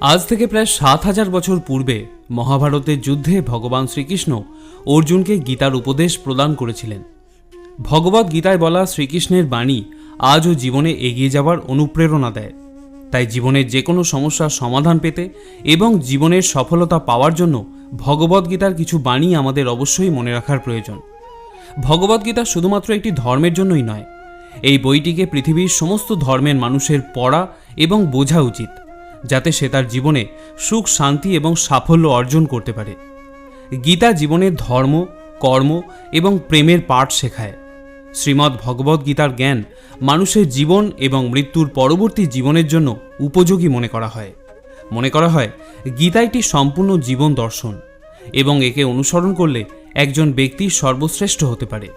আজ থেকে প্রায় সাত হাজার বছর পূর্বে মহাভারতের যুদ্ধে ভগবান শ্রীকৃষ্ণ অর্জুনকে গীতার উপদেশ প্রদান করেছিলেন। ভগবত গীতায় বলা শ্রীকৃষ্ণের বাণী আজও জীবনে এগিয়ে যাওয়ার অনুপ্রেরণা দেয়। তাই জীবনের যে কোনো সমস্যার সমাধান পেতে এবং জীবনের সফলতা পাওয়ার জন্য ভগবদ্গীতার কিছু বাণী আমাদের অবশ্যই মনে রাখার প্রয়োজন। ভগবদ্গীতা শুধুমাত্র একটি ধর্মের জন্যই নয়, এই বইটিকে পৃথিবীর সমস্ত ধর্মের মানুষের পড়া এবং বোঝা উচিত। যাতে সে তার জীবনে সুখ, শান্তি এবং সাফল্য অর্জন করতে পারে। গীতা জীবনের ধর্ম, কর্ম এবং প্রেমের পাঠ শেখায়। শ্রীমদ্ ভগবদ গীতার জ্ঞান মানুষের জীবন এবং মৃত্যুর পরবর্তী জীবনের জন্য উপযোগী মনে করা হয়। মনে করা হয়, গীতা একটি সম্পূর্ণ জীবন দর্শন এবং একে অনুসরণ করলে একজন ব্যক্তি সর্বশ্রেষ্ঠ হতে পারে।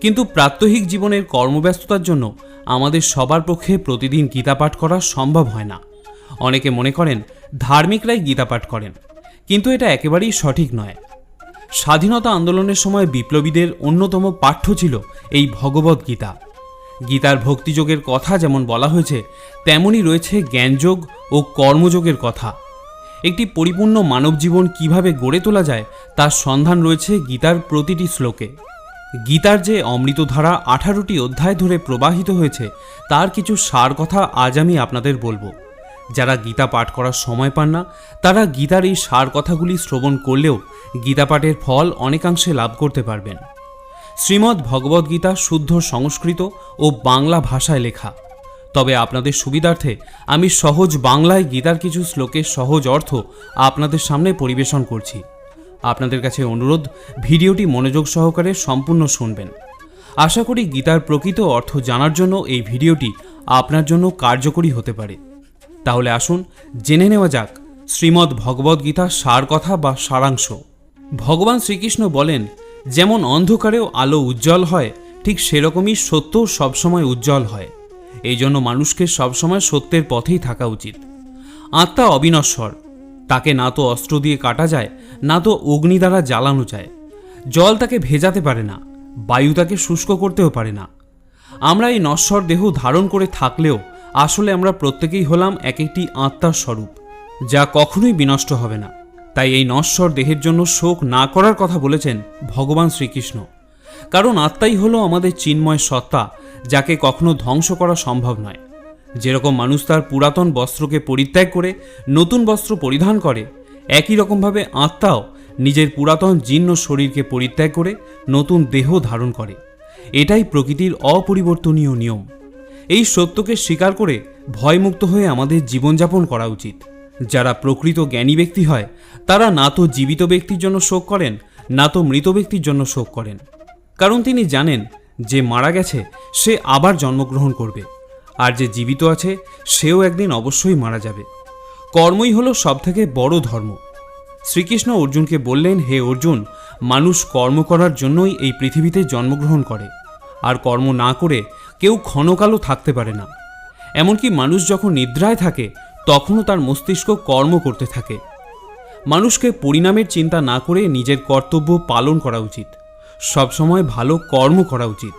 কিন্তু প্রাত্যহিক জীবনের কর্মব্যস্ততার জন্য আমাদের সবার পক্ষে প্রতিদিন গীতা পাঠ করা সম্ভব হয় না। অনেকে মনে করেন ধার্মিকরাই গীতা পাঠ করেন, কিন্তু এটা একেবারেই সঠিক নয়। স্বাধীনতা আন্দোলনের সময় বিপ্লবীদের অন্যতম পাঠ্য ছিল এই ভগবত গীতা। গীতার ভক্তিযোগের কথা যেমন বলা হয়েছে, তেমনই রয়েছে জ্ঞানযোগ ও কর্মযোগের কথা। একটি পরিপূর্ণ মানব জীবন কীভাবে গড়ে তোলা যায়, তার সন্ধান রয়েছে গীতার প্রতিটি শ্লোকে। গীতার যে অমৃতধারা আঠারোটি অধ্যায় ধরে প্রবাহিত হয়েছে, তার কিছু সার কথা আজ আমি আপনাদের বলব। যারা গীতা পাঠ করার সময় পান না, তারা গীতার এই সার কথাগুলি শ্রবণ করলেও গীতা পাঠের ফল অনেকাংশে লাভ করতে পারবেন। শ্রীমদ্ ভগবদ্গীতা শুদ্ধ সংস্কৃত ও বাংলা ভাষায় লেখা। তবে আপনাদের সুবিধার্থে আমি সহজ বাংলায় গীতার কিছু শ্লোকের সহজ অর্থ আপনাদের সামনে পরিবেশন করছি। আপনাদের কাছে অনুরোধ, ভিডিওটি মনোযোগ সহকারে সম্পূর্ণ শুনবেন। আশা করি গীতার প্রকৃত অর্থ জানার জন্য এই ভিডিওটি আপনার জন্য কার্যকরী হতে পারে। তাহলে আসুন জেনে নেওয়া যাক শ্রীমদ্ ভগবদ্গীতা সার কথা বা সারাংশ। ভগবান শ্রীকৃষ্ণ বলেন, যেমন অন্ধকারেও আলো উজ্জ্বল হয়, ঠিক সেরকমই সত্যও সবসময় উজ্জ্বল হয়। এই জন্য মানুষকে সবসময় সত্যের পথেই থাকা উচিত। আত্মা অবিনশ্বর। তাকে না তো অস্ত্র দিয়ে কাটা যায়, না তো অগ্নি দ্বারা জ্বালানো যায়। জল তাকে ভেজাতে পারে না, বায়ু তাকে শুষ্ক করতেও পারে না। আমরা এই নশ্বর দেহ ধারণ করে থাকলেও আসলে আমরা প্রত্যেকেই হলাম এক একটি আত্মার স্বরূপ, যা কখনোই বিনষ্ট হবে না। তাই এই নশ্বর দেহের জন্য শোক না করার কথা বলেছেন ভগবান শ্রীকৃষ্ণ। কারণ আত্মাই হলো আমাদের চিন্ময় সত্তা, যাকে কখনো ধ্বংস করা সম্ভব নয়। যেরকম মানুষ তার পুরাতন বস্ত্রকে পরিত্যাগ করে, নতুন বস্ত্র পরিধান করে, একই রকমভাবে আত্মাও নিজের পুরাতন জীর্ণ শরীরকে পরিত্যাগ করে নতুন দেহ ধারণ করে। এটাই প্রকৃতির অপরিবর্তনীয় নিয়ম। এই সত্যকে স্বীকার করে ভয়মুক্ত হয়ে আমাদের জীবনযাপন করা উচিত। যারা প্রকৃত জ্ঞানী ব্যক্তি হয়, তারা না তো জীবিত ব্যক্তির জন্য শোক করেন, না তো মৃত ব্যক্তির জন্য শোক করেন। কারণ তিনি জানেন, যে মারা গেছে, সে আবার জন্মগ্রহণ করবে। আর যে জীবিত আছে, সেও একদিন অবশ্যই মারা যাবে। কর্মই হলো সবথেকে বড় ধর্ম। শ্রীকৃষ্ণ অর্জুনকে বললেন, হে অর্জুন, মানুষ কর্ম করার জন্যই এই পৃথিবীতে জন্মগ্রহণ করে। আর কর্ম না করে কেউ ক্ষণকালও থাকতে পারে না। এমনকি মানুষ যখন নিদ্রায় থাকে, তখনও তার মস্তিষ্ক কর্ম করতে থাকে। মানুষকে পরিণামের চিন্তা না করে নিজের কর্তব্য পালন করা উচিত। সবসময় ভালো কর্ম করা উচিত।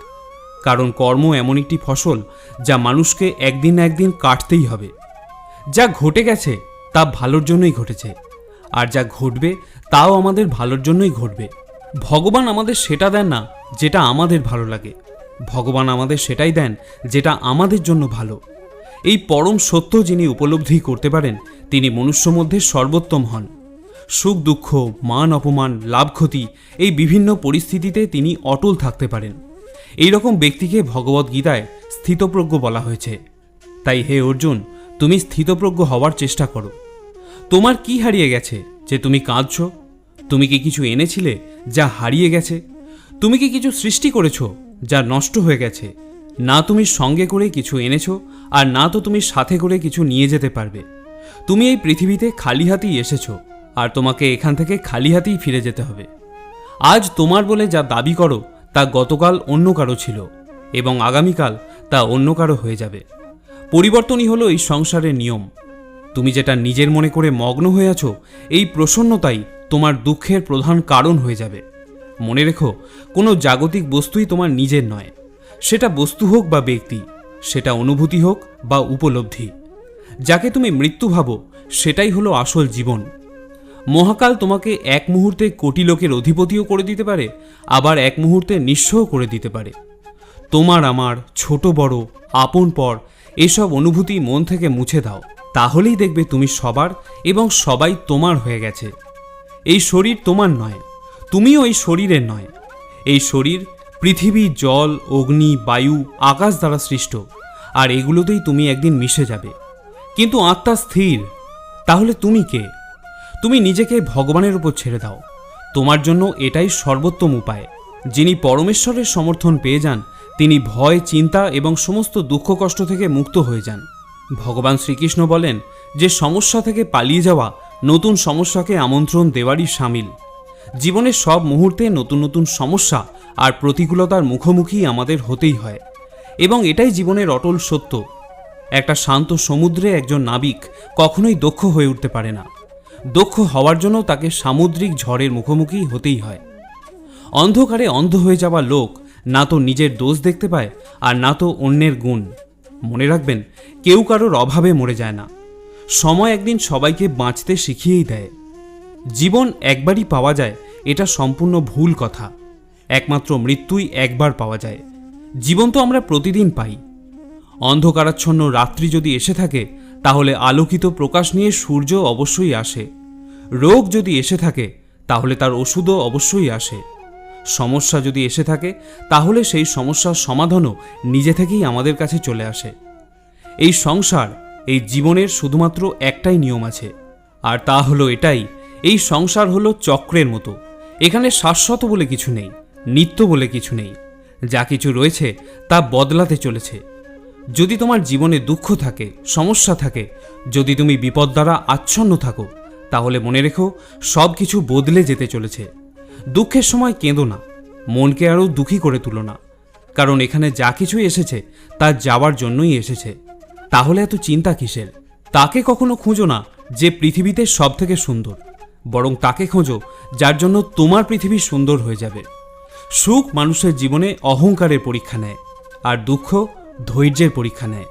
কারণ কর্ম এমন একটি ফসল যা মানুষকে একদিন না একদিন কাটতেই হবে। যা ঘটে গেছে, তা ভালোর জন্যই ঘটেছে। আর যা ঘটবে, তাও আমাদের ভালোর জন্যই ঘটবে। ভগবান আমাদের সেটা দেন না, যেটা আমাদের ভালো লাগে। ভগবান আমাদের সেটাই দেন যেটা আমাদের জন্য ভালো। এই পরম সত্য যিনি উপলব্ধি করতে পারেন, তিনি মনুষ্য মধ্যে সর্বোত্তম হন। সুখ, দুঃখ, মান, অপমান, লাভ, ক্ষতি এই বিভিন্ন পরিস্থিতিতে তিনি অটল থাকতে পারেন। এই রকম ব্যক্তিকে ভগবদ্গীতায় স্থিতপ্রজ্ঞ বলা হয়েছে। তাই হে অর্জুন, তুমি স্থিতপ্রজ্ঞ হওয়ার চেষ্টা করো। তোমার কি হারিয়ে গেছে যে তুমি কাঁদছ? তুমি কি কিছু এনেছিলে যা হারিয়ে গেছে? তুমি কি কিছু সৃষ্টি করেছ যা নষ্ট হয়ে গেছে। না তুমি সঙ্গে করে কিছু এনেছো, আর না তো তুমি সাথে করে কিছু নিয়ে যেতে পারবে। তুমি এই পৃথিবীতে খালি হাতেই এসেছ, আর তোমাকে এখান থেকে খালি হাতেই ফিরে যেতে হবে। আজ তোমার বলে যা দাবি করো, তা গতকাল অন্য কারও ছিল, এবং আগামীকাল তা অন্য কারও হয়ে যাবে। পরিবর্তনই হলো এই সংসারের নিয়ম। তুমি যেটা নিজের মনে করে মগ্ন হয়ে আছো, এই প্রসন্নতাই তোমার দুঃখের প্রধান কারণ হয়ে যাবে। মনে রেখো, কোনো জাগতিক বস্তুই তোমার নিজের নয়। সেটা বস্তু হোক বা ব্যক্তি, সেটা অনুভূতি হোক বা উপলব্ধি। যাকে তুমি মৃত্যু ভাবো, সেটাই হলো আসল জীবন। মহাকাল তোমাকে এক মুহূর্তে কোটি লোকের অধিপতিও করে দিতে পারে, আবার এক মুহূর্তে নিঃস্বও করে দিতে পারে। তোমার আমার, ছোট বড়, আপন পর, এসব অনুভূতি মন থেকে মুছে দাও। তাহলেই দেখবে তুমি সবার এবং সবাই তোমার হয়ে গেছে। এই শরীর তোমার নয় তুমিও এই শরীরের নয়। এই শরীর পৃথিবী, জল, অগ্নি, বায়ু, আকাশ দ্বারা সৃষ্ট, আর এগুলোতেই তুমি একদিন মিশে যাবে। কিন্তু আত্মা স্থির, তাহলে তুমি কে? তুমি নিজেকে ভগবানের উপর ছেড়ে দাও। তোমার জন্য এটাই সর্বোত্তম উপায়। যিনি পরমেশ্বরের সমর্থন পেয়ে যান, তিনি ভয়, চিন্তা এবং সমস্ত দুঃখ কষ্ট থেকে মুক্ত হয়ে যান। ভগবান শ্রীকৃষ্ণ বলেন যে, সমস্যা থেকে পালিয়ে যাওয়া নতুন সমস্যাকে আমন্ত্রণ দেওয়ারই সামিল। জীবনের সব মুহূর্তে নতুন নতুন সমস্যা আর প্রতিকূলতার মুখোমুখি আমাদের হতেই হয়। এবং এটাই জীবনের অটল সত্য। একটা শান্ত সমুদ্রে একজন নাবিক কখনোই দক্ষ হয়ে উঠতে পারে না। দক্ষ হওয়ার জন্য তাকে সামুদ্রিক ঝড়ের মুখোমুখি হতেই হয়। অন্ধকারে অন্ধ হয়ে যাওয়া লোক না তো নিজের দোষ দেখতে পায় আর না তো অন্যের গুণ। মনে রাখবেন, কেউ কারোর অভাবে মরে যায় না। সময় একদিন সবাইকে বাঁচতে শিখিয়েই দেয়। জীবন একবারই পাওয়া যায়, এটা সম্পূর্ণ ভুল কথা। একমাত্র মৃত্যুই একবার পাওয়া যায়। জীবন তো আমরা প্রতিদিন পাই। অন্ধকারাচ্ছন্ন রাত্রি যদি এসে থাকে, তাহলে আলোকিত প্রকাশ নিয়ে সূর্য অবশ্যই আসে। রোগ যদি এসে থাকে, তাহলে তার ওষুধও অবশ্যই আসে। সমস্যা যদি এসে থাকে, তাহলে সেই সমস্যার সমাধানও নিজে থেকেই আমাদের কাছে চলে আসে। এই সংসার, এই জীবনের শুধুমাত্র একটাই নিয়ম আছে। আর তা হলো এটাই এই সংসার হলো চক্রের মতো। এখানে শাশ্বত বলে কিছু নেই, নিত্য বলে কিছু নেই। যা কিছু রয়েছে তা বদলাতে চলেছে। যদি তোমার জীবনে দুঃখ থাকে, সমস্যা থাকে, যদি তুমি বিপদ দ্বারা আচ্ছন্ন থাকো, তাহলে মনে রেখো সব কিছু বদলে যেতে চলেছে। দুঃখের সময় কেঁদো না, মনকে আরও দুঃখী করে তুলো না। কারণ এখানে যা কিছুই এসেছে, তা যাওয়ার জন্যই এসেছে। তাহলে এত চিন্তা কিসের? তাকে কখনো খুঁজো না যে পৃথিবীতে সব থেকে সুন্দর। বরং তাকে খোঁজো, যার জন্য তোমার পৃথিবী সুন্দর হয়ে যাবে। সুখ মানুষের জীবনে অহংকারের পরীক্ষা নেয়, আর দুঃখ ধৈর্যের পরীক্ষা নেয়।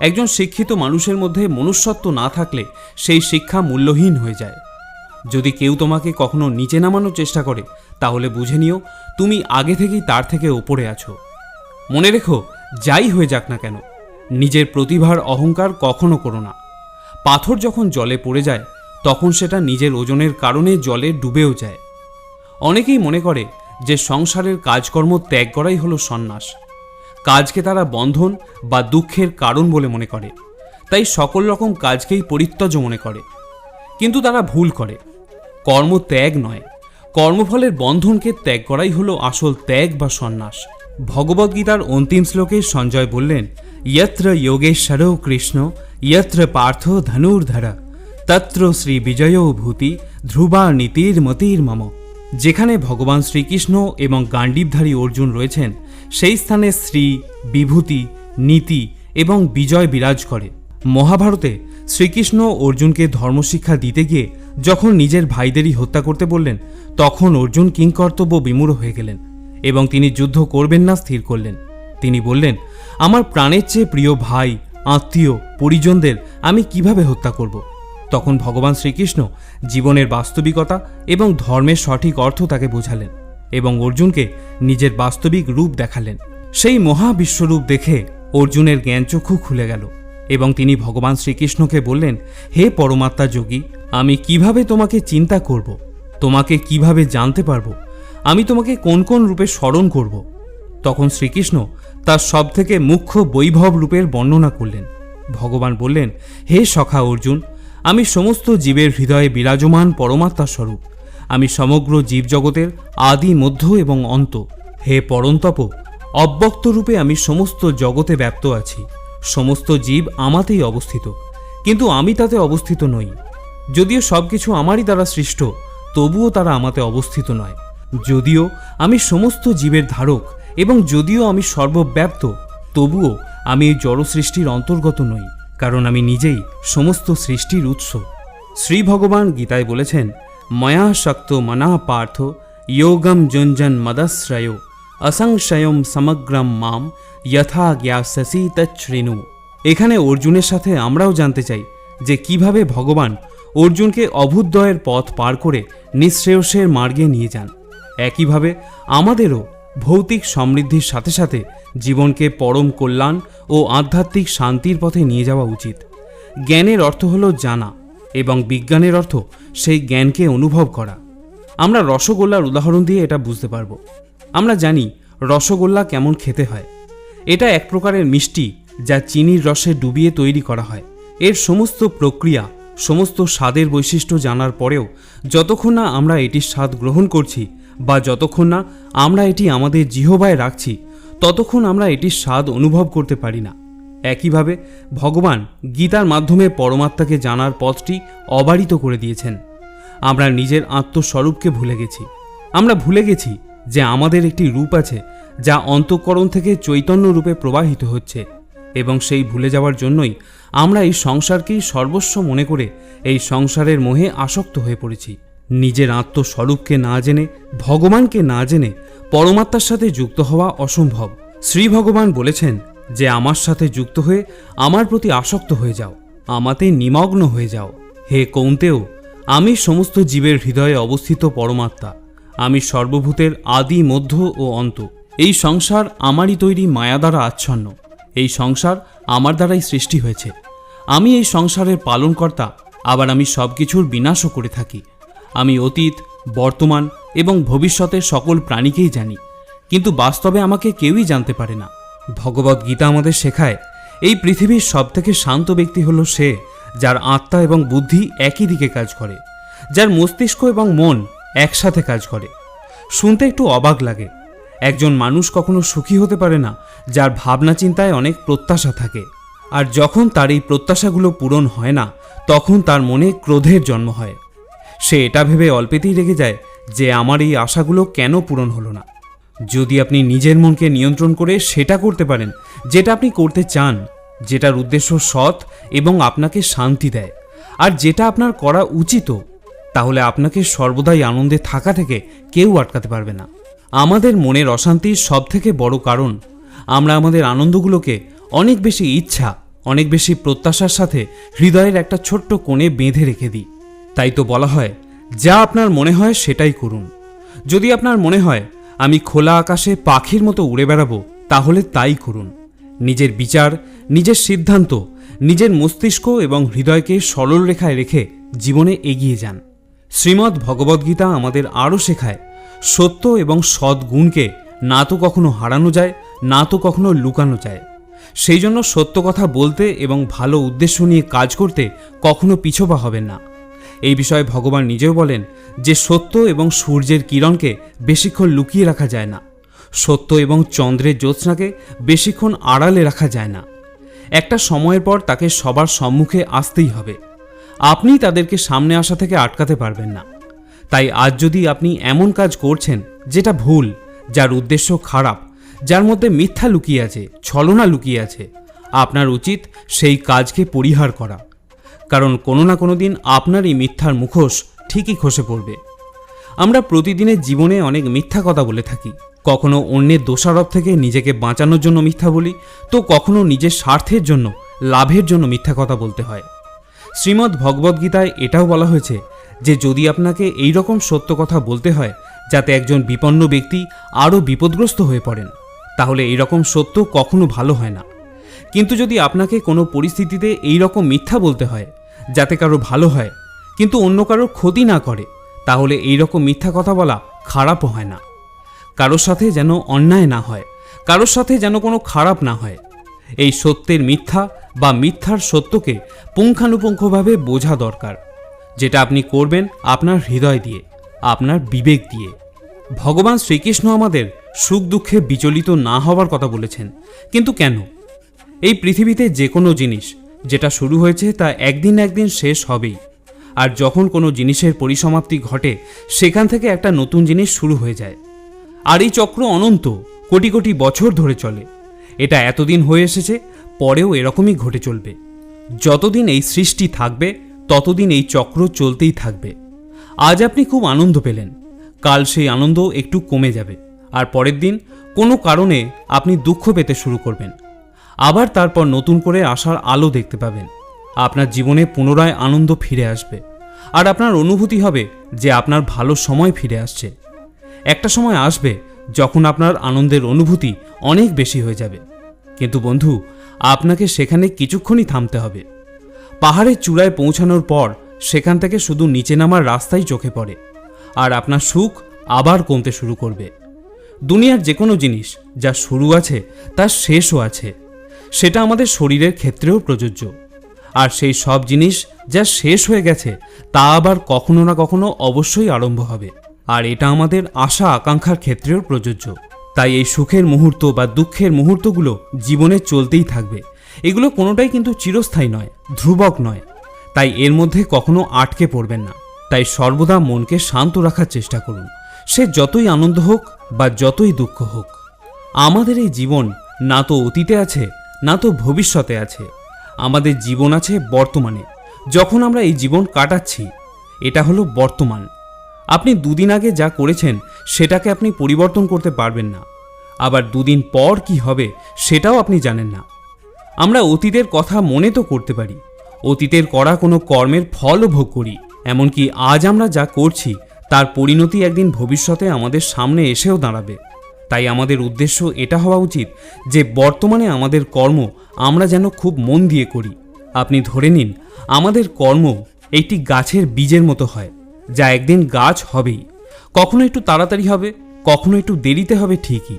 একজন শিক্ষিত মানুষের মধ্যে মনুষ্যত্ব না থাকলে সেই শিক্ষা মূল্যহীন হয়ে যায়। যদি কেউ তোমাকে কখনো নিচে নামানোর চেষ্টা করে, তাহলে বুঝে নিও, তুমি আগে থেকেই তার থেকে ওপরে আছো। মনে রেখো, যাই হয়ে যাক না কেন, নিজের প্রতিভার অহংকার কখনো করো না। পাথর যখন জলে পড়ে যায় তখন সেটা নিজের ওজনের কারণে জলে ডুবেও যায়। অনেকেই মনে করে যে সংসারের কাজকর্ম ত্যাগ করাই হলো সন্ন্যাস। কাজকে তারা বন্ধন বা দুঃখের কারণ বলে মনে করে। তাই সকল রকম কাজকেই পরিত্যজ মনে করে। কিন্তু তারা ভুল করে। কর্ম ত্যাগ নয়। কর্মফলের বন্ধনকে ত্যাগ করাই হলো আসল ত্যাগ বা সন্ন্যাস। ভগবদ্গীতার অন্তিম শ্লোকে সঞ্জয় বললেন, ইয়ত্র যোগেশ্বর কৃষ্ণ, ইয়ত্র পার্থ ধনুর্ধর। তত্র শ্রী বিজয় ভূতি ধ্রুবা নীতির মতির মম। যেখানে ভগবান শ্রীকৃষ্ণ এবং গান্ডীবধারী অর্জুন রয়েছেন, সেই স্থানে শ্রী, বিভূতি, নীতি এবং বিজয় বিরাজ করে। মহাভারতে শ্রীকৃষ্ণ অর্জুনকে ধর্মশিক্ষা দিতে গিয়ে যখন নিজের ভাইদেরই হত্যা করতে বললেন, তখন অর্জুন কিংকর্তব্য বিমূঢ় হয়ে গেলেন এবং তিনি যুদ্ধ করবেন না স্থির করলেন। তিনি বললেন, আমার প্রাণের চেয়ে প্রিয় ভাই, আত্মীয়, পরিজনদের আমি কীভাবে হত্যা করব? তখন ভগবান শ্রীকৃষ্ণ জীবনের বাস্তবিকতা এবং ধর্মের সঠিক অর্থ তাকে বোঝালেন এবং অর্জুনকে নিজের বাস্তবিক রূপ দেখালেন। সেই মহাবিশ্বরূপ দেখে অর্জুনের জ্ঞানচক্ষু খুলে গেল এবং তিনি ভগবান শ্রীকৃষ্ণকে বললেন, হে পরমাত্মা যোগী, আমি কীভাবে তোমাকে চিন্তা করব? তোমাকে কীভাবে জানতে পারব? আমি তোমাকে কোন কোন রূপে স্মরণ করব? তখন শ্রীকৃষ্ণ তার সবথেকে মুখ্য বৈভব রূপের বর্ণনা করলেন। ভগবান বললেন, হে সখা অর্জুন আমি সমস্ত জীবের হৃদয়ে বিরাজমান পরমাত্মা স্বরূপ। আমি সমগ্র জীবজগতের আদি, মধ্য এবং অন্ত। হে পরন্তপ অব্যক্ত রূপে আমি সমস্ত জগতে ব্যপ্ত আছি। সমস্ত জীব আমাতেই অবস্থিত। কিন্তু আমি তাতে অবস্থিত নই। যদিও সবকিছু আমারই দ্বারা সৃষ্ট, তবুও তারা আমাতে অবস্থিত নয়। যদিও আমি সমস্ত জীবের ধারক এবং যদিও আমি সর্বব্যাপ্ত, তবুও আমি এই জড় সৃষ্টির অন্তর্গত নই। কারণ আমি নিজেই সমস্ত সৃষ্টির উৎস। শ্রী ভগবান গীতায় বলেছেন, ময়া শক্ত মনা পার্থ যোগম যঞ্জন মদশ্রয় অসংশয়ম সমগ্রম মাম যথা জ্ঞাসসি তচ্ছৃণু। এখানে অর্জুনের সাথে আমরাও জানতে চাই যে কীভাবে ভগবান অর্জুনকে অভুদয়ের পথ পার করে নিঃশ্রেয়সের মার্গে নিয়ে যান। একইভাবে আমাদেরও ভৌতিক সমৃদ্ধির সাথে সাথে জীবনকে পরম কল্যাণ ও আধ্যাত্মিক শান্তির পথে নিয়ে যাওয়া উচিত। জ্ঞানের অর্থ হলো জানা এবং বিজ্ঞানের অর্থ সেই জ্ঞানকে অনুভব করা। আমরা রসগোল্লার উদাহরণ দিয়ে এটা বুঝতে পারব। আমরা জানি রসগোল্লা কেমন খেতে হয়। এটা এক প্রকারের মিষ্টি যা চিনির রসে ডুবিয়ে তৈরি করা হয়। এর সমস্ত প্রক্রিয়া, সমস্ত স্বাদের বৈশিষ্ট্য জানার পরেও যতক্ষণ না আমরা এটির স্বাদ গ্রহণ করছি বা যতক্ষণ না আমরা এটি আমাদের জিহবায় রাখছি, ততক্ষণ আমরা এটির স্বাদ অনুভব করতে পারি না। একইভাবে, ভগবান গীতার মাধ্যমে পরমাত্মাকে জানার পথটি অবারিত করে দিয়েছেন। আমরা নিজের আত্মস্বরূপকে ভুলে গেছি। আমরা ভুলে গেছি যে আমাদের একটি রূপ আছে, যা অন্তঃকরণ থেকে চৈতন্য রূপে প্রবাহিত হচ্ছে এবং সেই ভুলে যাওয়ার জন্যই আমরা এই সংসারকেই সর্বস্ব মনে করে এই সংসারের মোহে আসক্ত হয়ে পড়েছি। নিজের আত্মস্বরূপকে না জেনে, ভগবানকে না জেনে পরমাত্মার সাথে যুক্ত হওয়া অসম্ভব। শ্রী ভগবান বলেছেন যে, আমার সাথে যুক্ত হয়ে আমার প্রতি আসক্ত হয়ে যাও, আমাতে নিমগ্ন হয়ে যাও। হে কৌন্তেও, আমি সমস্ত জীবের হৃদয়ে অবস্থিত পরমাত্মা, আমি সর্বভূতের আদি, মধ্য ও অন্ত। এই সংসার আমারই তৈরি মায়া দ্বারা আচ্ছন্ন। এই সংসার আমার দ্বারাই সৃষ্টি হয়েছে। আমি এই সংসারের পালনকর্তা, আবার আমি সব কিছুর বিনাশও করে থাকি। আমি অতীত, বর্তমান এবং ভবিষ্যতের সকল প্রাণীকেই জানি, কিন্তু বাস্তবে আমাকে কেউই জানতে পারে না। ভগবত গীতা আমাদের শেখায়, এই পৃথিবীর সবথেকে শান্ত ব্যক্তি হল সে, যার আত্মা এবং বুদ্ধি একই দিকে কাজ করে, যার মস্তিষ্ক এবং মন একসাথে কাজ করে। শুনতে একটু অবাক লাগে। একজন মানুষ কখনো সুখী হতে পারে না, যার ভাবনা চিন্তায় অনেক প্রত্যাশা থাকে, আর যখন তার এই প্রত্যাশাগুলো পূরণ হয় না, তখন তার মনে ক্রোধের জন্ম হয়। সে এটা ভেবে অল্পেতেই রেগে যায় যে আমার এই আশাগুলো কেন পূরণ হলো না। যদি আপনি নিজের মনকে নিয়ন্ত্রণ করে সেটা করতে পারেন, যেটা আপনি করতে চান, যেটার উদ্দেশ্য সৎ এবং আপনাকে শান্তি দেয়, আর যেটা আপনার করা উচিত, তাহলে আপনাকে সর্বদাই আনন্দে থাকা থেকে কেউ আটকাতে পারবে না। আমাদের মনের অশান্তির সবথেকে বড় কারণ, আমরা আমাদের আনন্দগুলোকে অনেক বেশি ইচ্ছা, অনেক বেশি প্রত্যাশার সাথে হৃদয়ের একটা ছোট্ট কোণে বেঁধে রেখে দিই। তাই তো বলা হয়, যা আপনার মনে হয় সেটাই করুন। যদি আপনার মনে হয়, আমি খোলা আকাশে পাখির মতো উড়ে বেড়াবো, তাহলে তাই করুন। নিজের বিচার, নিজের সিদ্ধান্ত, নিজের মস্তিষ্ক এবং হৃদয়কে সরল রেখায় রেখে জীবনে এগিয়ে যান। শ্রীমদ্ ভগবদ্গীতা আমাদের আরও শেখায়, সত্য এবং সদ্গুণকে না তো কখনো হারানো যায়, না তো কখনো লুকানো যায়। সেই জন্য সত্য কথা বলতে এবং ভালো উদ্দেশ্য নিয়ে কাজ করতে কখনো পিছোপা হবেন না। এই বিষয়ে ভগবান নিজেও বলেন যে সত্য এবং সূর্যের কিরণকে বেশিক্ষণ লুকিয়ে রাখা যায় না। সত্য এবং চন্দ্রের জ্যোৎস্নাকে বেশিক্ষণ আড়ালে রাখা যায় না। একটা সময়ের পর তাকে সবার সম্মুখে আসতেই হবে। আপনি তাদেরকে সামনে আসা থেকে আটকাতে পারবেন না। তাই আজ যদি আপনি এমন কাজ করছেন যেটা ভুল, যার উদ্দেশ্য খারাপ, যার মধ্যে মিথ্যা লুকিয়ে আছে, ছলনা লুকিয়ে আছে, আপনার উচিত সেই কাজকে পরিহার করা। কারণ কোনো না কোনো দিন আপনার এই মিথ্যার মুখোশ ঠিকই খসে পড়বে। আমরা প্রতিদিনের জীবনে অনেক মিথ্যা কথা বলে থাকি। কখনো অন্যের দোষারোপ থেকে নিজেকে বাঁচানোর জন্য মিথ্যা বলি, তো কখনো নিজের স্বার্থের জন্য, লাভের জন্য মিথ্যা কথা বলতে হয়। শ্রীমদ্ ভগবদ্গীতায় এটাও বলা হয়েছে যে যদি আপনাকে এই রকম সত্য কথা বলতে হয়, যাতে একজন বিপন্ন ব্যক্তি আরও বিপদগ্রস্ত হয়ে পড়েন, তাহলে এই রকম সত্য কখনো ভালো হয় না। কিন্তু যদি আপনাকে কোনো পরিস্থিতিতে এই রকম মিথ্যা বলতে হয়, যাতে কারও ভালো হয়, কিন্তু অন্য কারোর ক্ষতি না করে, তাহলে এই রকম মিথ্যা কথা বলা খারাপও হয় না। কারোর সাথে যেন অন্যায় না হয়, কারোর সাথে যেন কোনো খারাপ না হয়। এই সত্যের মিথ্যা বা মিথ্যার সত্যকে পুঙ্খানুপুঙ্খভাবে বোঝা দরকার, যেটা আপনি করবেন আপনার হৃদয় দিয়ে, আপনার বিবেক দিয়ে। ভগবান শ্রীকৃষ্ণ আমাদের সুখ দুঃখে বিচলিত না হওয়ার কথা বলেছেন, কিন্তু কেন? এই পৃথিবীতে যে কোনো জিনিস, যেটা শুরু হয়েছে তা একদিন একদিন শেষ হবেই। আর যখন কোনো জিনিসের পরিসমাপ্তি ঘটে, সেখান থেকে একটা নতুন জিনিস শুরু হয়ে যায়। আর এই চক্র অনন্ত, কোটি কোটি বছর ধরে চলে। এটা এতদিন হয়ে এসেছে, পরেও এরকমই ঘটে চলবে। যতদিন এই সৃষ্টি থাকবে, ততদিন এই চক্র চলতেই থাকবে। আজ আপনি খুব আনন্দ পেলেন। কাল সেই আনন্দ একটু কমে যাবে। আর পরের দিন কোনো কারণে আপনি দুঃখ পেতে শুরু করবেন। আবার তারপর নতুন করে আসার আলো দেখতে পাবেন। আপনার জীবনে পুনরায় আনন্দ ফিরে আসবে। আর আপনার অনুভূতি হবে যে আপনার ভালো সময় ফিরে আসছে। একটা সময় আসবে যখন আপনার আনন্দের অনুভূতি অনেক বেশি হয়ে যাবে। কিন্তু বন্ধু, আপনাকে সেখানে কিছুক্ষণই থামতে হবে। পাহাড়ের চূড়ায় পৌঁছানোর পর সেখান থেকে শুধু নিচে নামার রাস্তাই চোখে পড়ে। আর আপনার সুখ আবার কমতে শুরু করবে। দুনিয়ার যে কোনো জিনিস যা শুরু আছে, তার শেষও আছে। সেটা আমাদের শরীরের ক্ষেত্রেও প্রযোজ্য। আর সেই সব জিনিস যা শেষ হয়ে গেছে, তা আবার কখনো না কখনো অবশ্যই আরম্ভ হবে। আর এটা আমাদের আশা আকাঙ্ক্ষার ক্ষেত্রেও প্রযোজ্য। তাই এই সুখের মুহূর্ত বা দুঃখের মুহূর্তগুলো জীবনে চলতেই থাকবে। এগুলো কোনোটাই কিন্তু চিরস্থায়ী নয়, ধ্রুবক নয়। তাই এর মধ্যে কখনো আটকে পড়বেন না। তাই সর্বদা মনকে শান্ত রাখার চেষ্টা করুন। সে যতই আনন্দ হোক বা যতই দুঃখ হোক। আমাদের এই জীবন না তো অতীতে আছে না তো ভবিষ্যতে আছে। আমাদের জীবন আছে বর্তমানে। যখন আমরা এই জীবন কাটাচ্ছি, এটা হলো বর্তমান। আপনি দুদিন আগে যা করেছেন, সেটাকে আপনি পরিবর্তন করতে পারবেন না। আবার দুদিন পর কি হবে, সেটাও আপনি জানেন না। আমরা অতীতের কথা মনে তো করতে পারি। অতীতের করা কোনো কর্মের ফলও ভোগ করি। এমনকি আজ আমরা যা করছি, তার পরিণতি একদিন ভবিষ্যতে আমাদের সামনে এসেও দাঁড়াবে। তাই আমাদের উদ্দেশ্য এটা হওয়া উচিত যে বর্তমানে আমাদের কর্ম আমরা যেন খুব মন দিয়ে করি। আপনি ধরে নিন, আমাদের কর্ম একটি গাছের বীজের মতো হয়, যা একদিন গাছ হবেই। কখনো একটু তাড়াতাড়ি হবে, কখনো একটু দেরিতে হবে ঠিকই।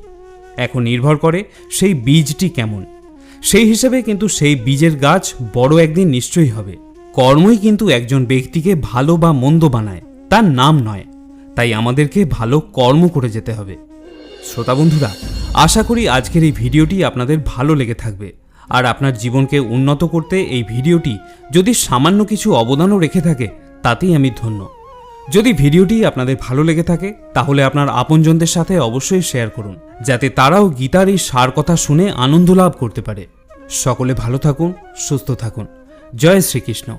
এখন নির্ভর করে সেই বীজটি কেমন। সেই হিসেবে কিন্তু সেই বীজের গাছ বড় একদিন নিশ্চয়ই হবে। কর্মই কিন্তু একজন ব্যক্তিকে ভালো বা মন্দ বানায়, তার নাম নয়। তাই আমাদেরকে ভালো কর্ম করে যেতে হবে। শ্রোতা বন্ধুরা, আশা করি আজকের এই ভিডিওটি আপনাদের ভালো লেগে থাকবে। আর আপনার জীবনকে উন্নত করতে এই ভিডিওটি যদি সামান্য কিছু অবদানও রেখে থাকে, তাতেই আমি ধন্য। যদি ভিডিওটি আপনাদের ভালো লেগে থাকে, তাহলে আপনার আপনজনদের সাথে অবশ্যই শেয়ার করুন, যাতে তারাও গীতার এই সার কথা শুনে আনন্দ লাভ করতে পারে। সকলে ভালো থাকুন, সুস্থ থাকুন। জয় শ্রীকৃষ্ণ।